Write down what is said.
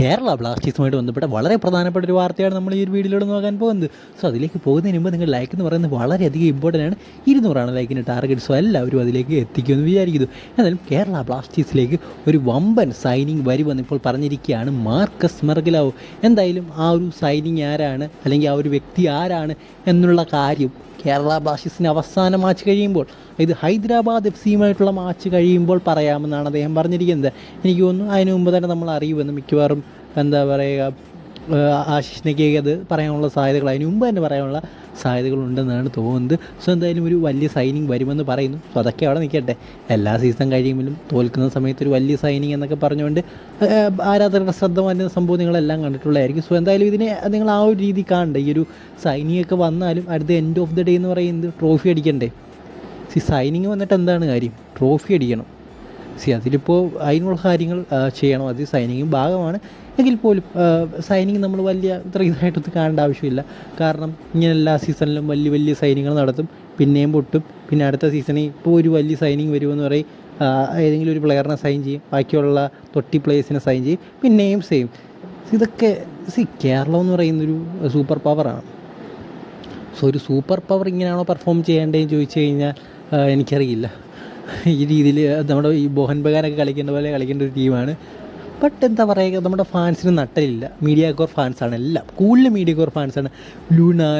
കേരള ബ്ലാസ്റ്റേഴ്സുമായിട്ട് ബന്ധപ്പെട്ട വളരെ പ്രധാനപ്പെട്ട ഒരു വാർത്തയാണ് നമ്മൾ ഈ ഒരു വീഡിയോയിലൂടെ നോക്കാൻ പോകുന്നത്. സോ അതിലേക്ക് പോകുന്നതിന് മുമ്പ് നിങ്ങൾ ലൈക്ക് എന്ന് പറയുന്നത് വളരെയധികം ഇമ്പോർട്ടന്റ് ആണ്. ഇരുന്നൂറാണ് ലൈക്കിന്റെ ടാർഗറ്റ് സോ എല്ലാവരും അതിലേക്ക് എത്തിക്കുമെന്ന് വിചാരിക്കുന്നു. എന്നാലും കേരള ബ്ലാസ്റ്റേഴ്സിലേക്ക് ഒരു വമ്പൻ സൈനിങ് വരുമെന്ന് ഇപ്പോൾ പറഞ്ഞിരിക്കുകയാണ് മാർക്കസ് മെർഗലാവ്. എന്തായാലും ആ ഒരു സൈനിങ് ആരാണ്? അല്ലെങ്കിൽ ആ ഒരു വ്യക്തി ആരാണ്? എന്നുള്ള കാര്യം കേരള ബ്ലാസ്റ്റേഴ്സിന് അവസാനം മാച്ച് കഴിയുമ്പോൾ ഇത് ഹൈദരാബാദ് എഫ് സിയുമായിട്ടുള്ള മാച്ച് കഴിയുമ്പോൾ പറയാമെന്നാണ് അദ്ദേഹം പറഞ്ഞിരിക്കുന്നത്. എനിക്ക് തോന്നുന്നു അതിന് മുമ്പ് തന്നെ നമ്മൾ അറിയുമെന്ന് മിക്കവാറും എന്താ പറയുക ആശിഷിനൊക്കെ അത് പറയാനുള്ള സാധ്യതകൾ അതിന് മുമ്പ് തന്നെ പറയാനുള്ള സാധ്യതകളുണ്ടെന്നാണ് തോന്നുന്നത്. സോ എന്തായാലും ഒരു വലിയ സൈനിങ് വരുമെന്ന് പറയുന്നു. സോ അതൊക്കെ അവിടെ നിൽക്കട്ടെ. എല്ലാ സീസൺ കഴിയുമ്പോഴും തോൽക്കുന്ന സമയത്ത് ഒരു വലിയ സൈനിങ് എന്നൊക്കെ പറഞ്ഞുകൊണ്ട് ആരാധകരുടെ ശ്രദ്ധ വരുന്ന സംഭവം നിങ്ങളെല്ലാം കണ്ടിട്ടുള്ളതായിരിക്കും. സോ എന്തായാലും ഇതിനെ നിങ്ങൾ ആ ഒരു രീതി കാണണ്ട? ഈ ഒരു സൈനിങ് ഒക്കെ വന്നാലും അടുത്ത എൻഡ് ഓഫ് ദി ഡേ എന്ന് പറയുന്നത് ട്രോഫി അടിക്കണ്ടേ? സി സൈനിങ് വന്നിട്ട് എന്താണ് കാര്യം? ട്രോഫി അടിക്കണം. സി അതിലിപ്പോൾ അതിനുള്ള കാര്യങ്ങൾ ചെയ്യണം. അത് സൈനിങ് ഭാഗമാണ്. എങ്കിൽ പോലും സൈനിങ് നമ്മൾ വലിയ ഇത്ര ഇതായിട്ടൊന്നും കാണേണ്ട ആവശ്യമില്ല. കാരണം ഇങ്ങനെ എല്ലാ സീസണിലും വലിയ വലിയ സൈനിങ്ങൾ നടത്തും. പിന്നെയും പൊട്ടും. പിന്നെ അടുത്ത സീസണിൽ ഇപ്പോൾ ഒരു വലിയ സൈനിങ് വരുമെന്ന് പറയും. ഏതെങ്കിലും ഒരു പ്ലെയറിനെ സൈൻ ചെയ്യും. ബാക്കിയുള്ള തൊട്ടി പ്ലേയേഴ്സിനെ സൈൻ ചെയ്യും. പിന്നെയും സെയിം ഇതൊക്കെ സി കേരളം എന്ന് പറയുന്നൊരു സൂപ്പർ പവറാണ് സോ ഒരു സൂപ്പർ പവർ ഇങ്ങനെയാണോ പെർഫോം ചെയ്യേണ്ടതെന്ന് ചോദിച്ചു കഴിഞ്ഞാൽ എനിക്കറിയില്ല. ഈ രീതിയിൽ നമ്മുടെ ഈ ബോഹൻ ബഗാനൊക്കെ കളിക്കേണ്ട പോലെ കളിക്കേണ്ട ഒരു ടീമാണ്. ബട്ട് എന്താ പറയുക നമ്മുടെ ഫാൻസിന് നട്ടലില്ല. മീഡിയ കോർ ഫാൻസാണ് എല്ലാം. കൂടുതൽ മീഡിയ കോർ ഫാൻസാണ് ലൂണ